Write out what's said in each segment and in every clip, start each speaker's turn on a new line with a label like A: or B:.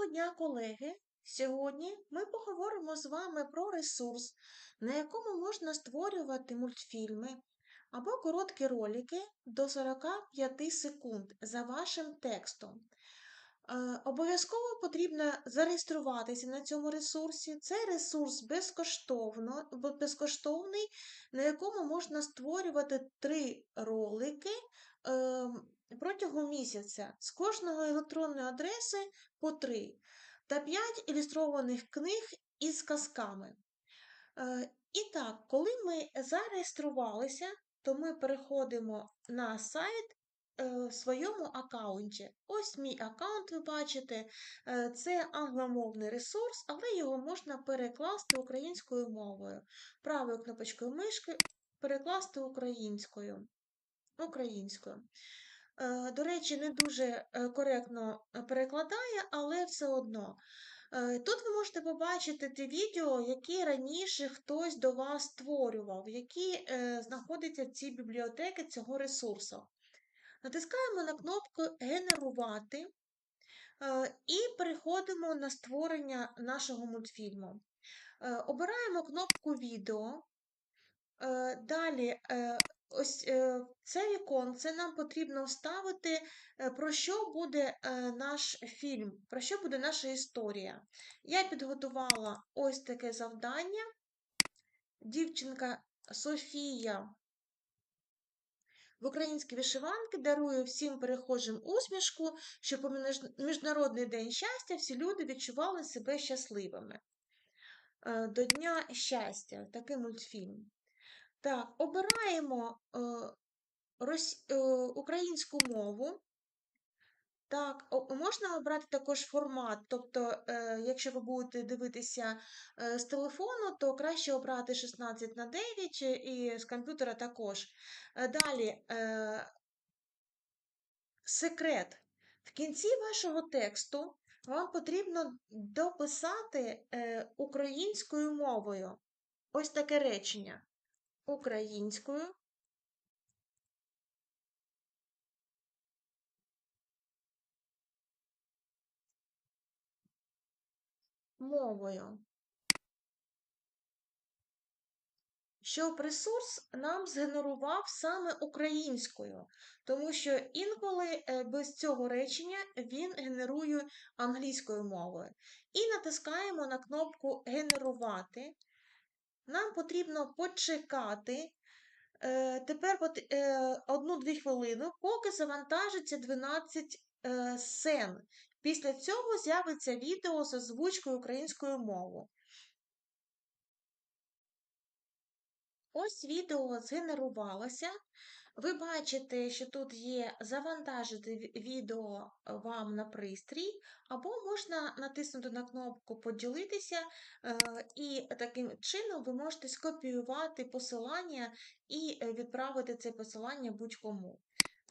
A: Доброго дня, колеги! Сьогодні ми поговоримо з вами про ресурс, на якому можна створювати мультфільми або короткі ролики до 45 секунд за вашим текстом. Е, Обов'язково потрібно зареєструватися на цьому ресурсі. Це ресурс безкоштовно, безкоштовний, на якому можна створювати три ролики ем, протягом місяця з кожної електронної адреси по три та 5 ілюстрованих книг із казками. Е, І так, коли ми зареєструвалися, то ми переходимо на сайт е, в своєму аккаунті. Ось мій аккаунт, ви бачите, Е, це англомовний ресурс, але його можна перекласти українською мовою. Правою кнопочкою мишки перекласти українською. українською. Е, До речі, не дуже е, коректно е, перекладає, але все одно. Тут ви можете побачити ті відео, які раніше хтось до вас створював, які знаходяться в цій бібліотеці цього ресурсу. Натискаємо на кнопку Генерувати і переходимо на створення нашого мультфільму. Обираємо кнопку Відео. Е, Далі, е, ось е, це віконце нам потрібно вставити, про що буде наш фільм, про що буде наша історія. Я підготувала ось таке завдання. Дівчинка Софія в українській вишиванки дарує всім перехожим усмішку, щоб у Міжнародний день щастя всі люди відчували себе щасливими. До Дня щастя, такий мультфільм. Так, обираємо е, рос- е, українську мову. Так, можна обрати також формат. Тобто, е, якщо ви будете дивитися з телефону, то краще обрати 16 на 9 і з комп'ютера також. Далі, секрет. В кінці вашого тексту вам потрібно дописати українською мовою. Ось таке речення. Українською мовою. Щоб ресурс нам згенерував саме українською, тому що інколи е, без цього речення він генерує англійською мовою. І натискаємо на кнопку Генерувати. Нам потрібно почекати е, тепер е, одну-дві хвилини, поки завантажиться 12 е, сцен. Після цього з'явиться відео з озвучкою українською мовою. Ось відео згенерувалося. Ви бачите, що тут є завантажити відео вам на пристрій, або можна натиснути на кнопку Поділитися, е, і таким чином ви можете скопіювати посилання і е, відправити це посилання будь-кому.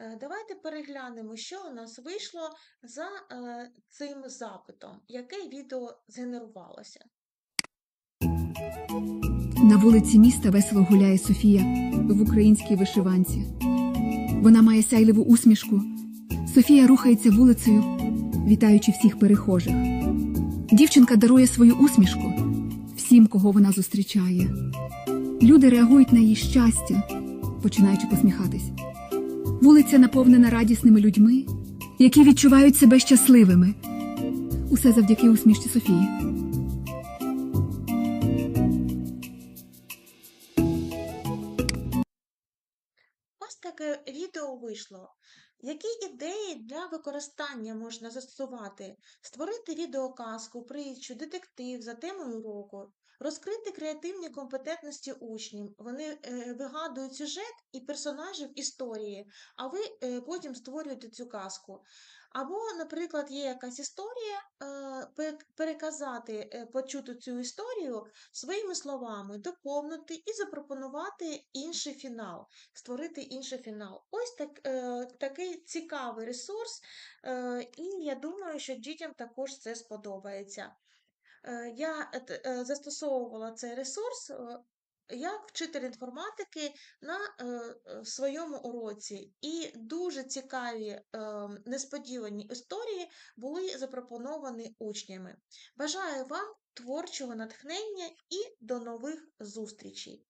A: Е, Давайте переглянемо, що у нас вийшло за е, цим запитом, яке відео згенерувалося.
B: На вулиці міста весело гуляє Софія в українській вишиванці. Вона має сяйливу усмішку. Софія рухається вулицею, вітаючи всіх перехожих. Дівчинка дарує свою усмішку всім, кого вона зустрічає. Люди реагують на її щастя, починаючи посміхатись. Вулиця наповнена радісними людьми, які відчувають себе щасливими. Усе завдяки усмішці Софії.
A: Таке відео вийшло. Які ідеї для використання можна застосувати? Створити відеоказку, притчу, детектив за темою уроку, розкрити креативні компетентності учнів. Вони е, вигадують сюжет і персонажів історії, а ви е, потім створюєте цю казку. Або, наприклад, є якась історія, е, переказати, е, почуту цю історію своїми словами, доповнити і запропонувати інший фінал створити інший фінал. Ось так, е, такий цікавий ресурс, і я думаю, що дітям також це сподобається. Я застосовувала цей ресурс, як вчитель інформатики на е, е, своєму уроці. І дуже цікаві е, несподівані історії були запропоновані учнями. Бажаю вам творчого натхнення і до нових зустрічей!